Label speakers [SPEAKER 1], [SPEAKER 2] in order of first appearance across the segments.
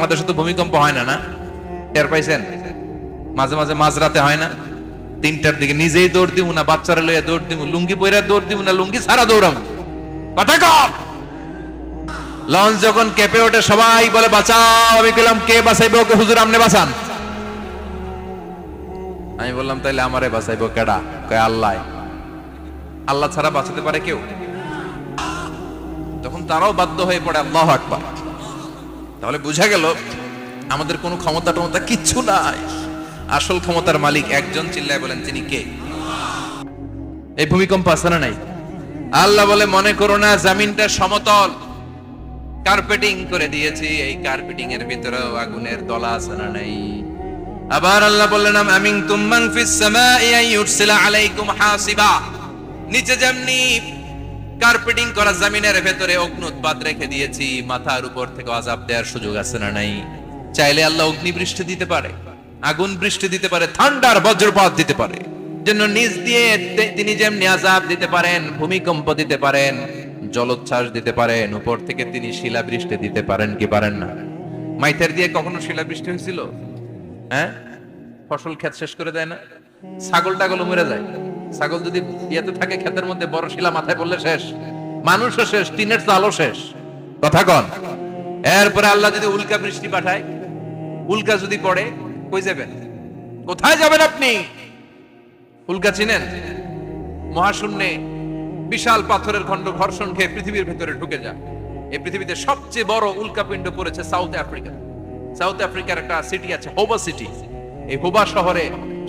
[SPEAKER 1] বাংলাদেশে তো ভূমিকম্প হয় না না? টের পাইছেন? মাঝে মাঝে মাঝরাতে হয় না? তিনটার দিকে নিজেই দৌড় দিব না, বাচ্চারা লইয়া দৌড় দিব লুঙ্গি পইরা দৌড় দিব না, লুঙ্গি সারা দৌড়াম। লঞ্চ যখন কেঁপে ওঠে, সবাই বলে, বাঁচাও! আমি কে বাঁচাইবে ওকে? হুজুর আমনে বাঁচান। আমি বললাম, তাইলে আমারে বাঁচাইবো কেডা? কয়, আল্লাহ। আল্লাহ ছাড়া বাঁচাতে পারে কেউ? তখন তারাও বাধ্য হয়ে পড়ে, আল্লাহ আকবার। তাহলে বুঝা গেল আমাদের কোনো ক্ষমতা টমতা কিচ্ছু নাই। আসল ক্ষমতার মালিক একজন চিল্লায় বলেন তিনি কে? এই ভূমিকম্প আছে না নাই? আল্লাহ বলে মনে করো না জামিনটা সমতল। কার্পেটিং করে দিয়েছি এই কার্পেটিং এর ভিতরেও আগুনের দলা আছে না নাই? আবার আল্লাহ বললেন আমিন তুম্মান ফিস সামাই আন ইউরসিলা আলাইকুম হাসিবা। নিচে যেমনি কার্পেটিং করা জমিনের ভেতরে অগ্নুৎপাত রেখে দিয়েছি। মাথার উপর থেকে আযাব দেওয়ার সুযোগ আছে না নাই? চাইলে আল্লাহ অগ্নি বৃষ্টি দিতে পারে, আগুন বৃষ্টি দিতে পারে ঠান্ডার বজ্রপাত দিতে পারে। জন্য নিজ দিয়ে তিনি যেমনি আযাব দিতে পারেন, ভূমিকম্প দিতে পারেন, জলোচ্ছ্বাস দিতে পারেন, উপর থেকে তিনি শিলা বৃষ্টি দিতে পারেন কি পারেন না? মাইথের দিয়ে কখনো শিলা বৃষ্টি হয়েছিল? হ্যাঁ? ফসল ক্ষেত শেষ করে দেয় না? ছাগল টাগল মরে যায়। ছাগল যদি ইয়েতে থাকে, ক্ষেতের মধ্যে বড় শিলা মাথায় পড়লে শেষ। মানুষও শেষ, টিনের চালও শেষ। কথা কন। এরপরে আল্লাহ যদি উল্কা বৃষ্টি পাঠায়, উল্কা যদি পড়ে, কই যাবেন? কোথায় যাবেন আপনি? উল্কা চিনেন? মহাশূন্যে বিশাল পাথরের খণ্ড ঘর্ষণ খেয়ে পৃথিবীর ভেতরে ঢুকে যায় এই পৃথিবীতে সবচেয়ে বড় উল্কাপিণ্ড পড়েছে সাউথ আফ্রিকা। সাউথ আফ্রিকার একটা সিটি আছে, হোবা সিটি এই হোবা শহরে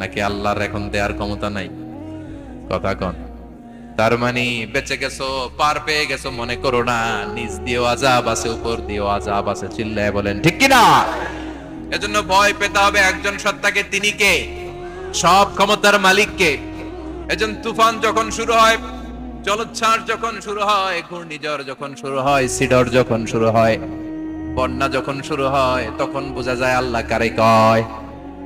[SPEAKER 1] নাকি আল্লাহর এখন দেওয়ার ক্ষমতা নাই? কথা কন। তার মানে বেঁচে গেছো, পার পেয়ে গেছো, মনে করো না নিজ দিয়েও আজাব আছে, উপর দিয়েও আজাব আছে, চিল্লায় বলেন, ঠিক কিনা? এজন্য ভয় পেতে হবে একজন সত্তাকে, তিনি কে? সব ক্ষমতার মালিককে। এজন তুফান যখন শুরু হয়, জলোচ্ছ্বাস যখন শুরু হয়, ঘূর্ণিঝড় যখন শুরু হয়, সিডর যখন শুরু হয়, বন্যা যখন শুরু হয়, তখন বোঝা যায় আল্লাহ কারে কয়।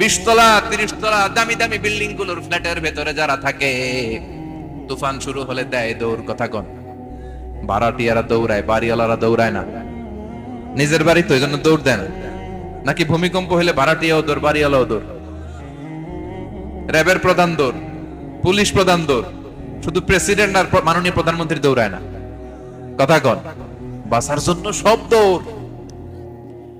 [SPEAKER 1] বিশ তলা তিরিশ তলা দামি দামি বিল্ডিংগুলোর ফ্ল্যাটের ভেতরে যারা থাকে, তুফান শুরু হলে দেয় দৌড়, কথা কন। ভাড়াটিয়ারা দৌড়ায়, বাড়িওয়ালারা দৌড়ায় না। নিজের বাড়ি তো এই জন্য দৌড় দেয় না। নাকি ভূমিকম্প হলে ভাড়াটিয়াও দৌড়, বাড়িওয়ালাও দৌড়? র্যাবের প্রধান দৌড়, পুলিশ প্রধান দৌড়, শুধু প্রেসিডেন্ট আর মাননীয় প্রধানমন্ত্রী দৌড়ায় না। কথা কন বাসার জন্য সব দৌড়।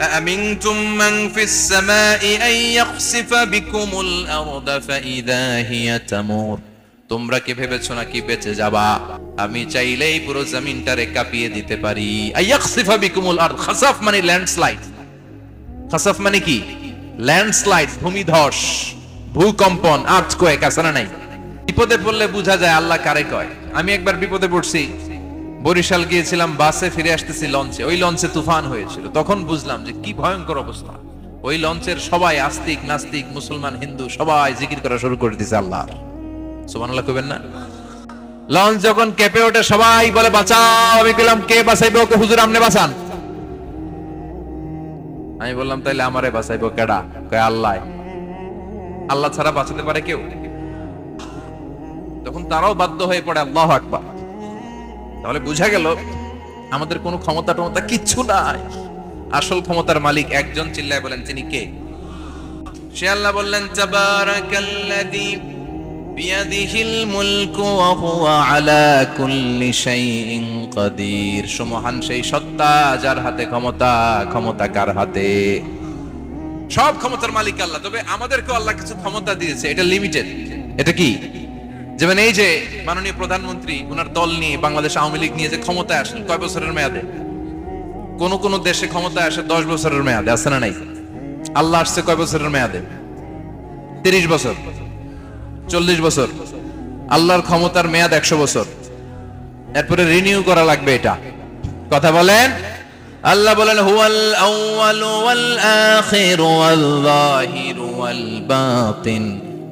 [SPEAKER 1] أأمنتم من في السماء أن يخسف بكم الأرض فإذا هي تمور তোমরা কি ভেবেছো নাকি বেঁচে যাবা আমি চাইলেই পুরো জমিনটারে কাঁপিয়ে দিতে পারি আইয়াখসিফা বিকুমুল আরদ খাসাফ মানে ল্যান্ডস্লাইড খাসাফ মানে কি ল্যান্ডস্লাইড ভূমিধস ভূকম্পন আর্থকোয়েক আছে না নাই বিপদে পড়লে বোঝা যায় আল্লাহ কারে কয় আমি একবার বিপদে পড়ছি বরিশাল গিয়েছিলাম, বাসে ফিরে আসতেছি লঞ্চে। ওই লঞ্চে তুফান হয়েছিল। তখন বুঝলাম যে কি ভয়ঙ্কর অবস্থা। ওই লঞ্চের সবাই আস্তিক, নাস্তিক, মুসলমান, হিন্দু, সবাই জিকির করা শুরু করে দিছে আল্লাহ সুবহানাল্লাহ কইবেন না? লঞ্চ যখন কেঁপে ওঠে, সবাই বলে, বাঁচাও! আমি কইলাম, কে বাঁচাইবে ওকে? হুজুর আমনে বাঁচান। আমি বললাম, তাইলে আমারে বাঁচাইবো কেডা? কয়, আল্লাহ। আল্লাহ ছাড়া বাঁচাতে পারে কেউ? তখন তারাও বাধ্য হয়ে পড়ে, আল্লাহ আকবার। তাহলে বুঝা গেল আমাদের কোনো ক্ষমতা টমতা কিচ্ছু নাই। আসল ক্ষমতার মালিক একজন চিল্লায় বলেন, তিনি কে? সে আল্লাহ বললেন, তাবারাকাল্লাযী বিয়াদিহিল মুলকু ওয়া হুয়া আলা কুল্লি শাইইন কাদির। সুমহান সেই সত্তা যার হাতে ক্ষমতা ক্ষমতা কার হাতে? সব ক্ষমতার মালিক আল্লাহ, তবে আমাদেরকেও আল্লাহ কিছু ক্ষমতা দিয়েছে, এটা লিমিটেড এটা কি? যেমন এই যে মাননীয় প্রধানমন্ত্রী ওনার দল নিয়ে বাংলাদেশ আওয়ামী লীগ নিয়ে যে ক্ষমতায় আসেন, কয় বছরের মেয়াদে? কোন কোন দেশে ক্ষমতায় আসে দশ বছরের মেয়াদে, আছে না নাই? আল্লাহ আসছে কয় বছরের মেয়াদে? তিরিশ বছর, চল্লিশ বছর। আল্লাহর ক্ষমতার মেয়াদ একশো বছর। এরপরে রিনিউ করা লাগবে এটা। কথা বলেন? আল্লাহ বলেন, হুয়াল আউয়াল ওয়াল আখির ওয়াল যাহির ওয়াল বাতিন।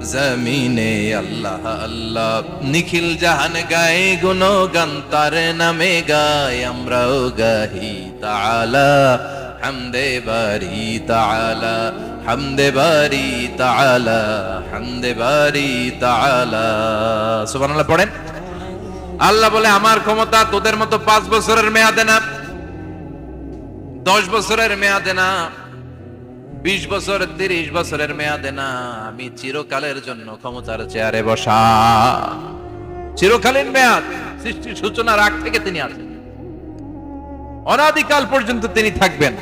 [SPEAKER 1] জমিনে আল্লাহ আল্লাহ। নিখিল জাহান গায়ে গুণ গান তার নামে গায় আমরাও গাহি তাআলা। হামদে বারি তাআলা, হামদে বারি তাআলা, হামদে বারি তাআলা। সুবহানাল্লাহ, পড়েন। আল্লাহ বলে, আমার ক্ষমতা তোদের মতো পাঁচ বছরের মেয়াদে না, দশ বছরের মেয়াদে না। বিশ বছর, তিরিশ বছরের মেয়াদে না, আমি চিরকালের জন্য ক্ষমতার চেয়ারে বসা। চিরকালীন মেয়াদ, সৃষ্টির সূচনার আগ থেকে তিনি আছেন। অনাদিকাল পর্যন্ত তিনি থাকবেন।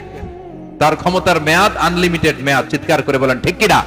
[SPEAKER 1] তার ক্ষমতার মেয়াদ আনলিমিটেড মেয়াদ, চিৎকার করে বলেন, ঠিক কিনা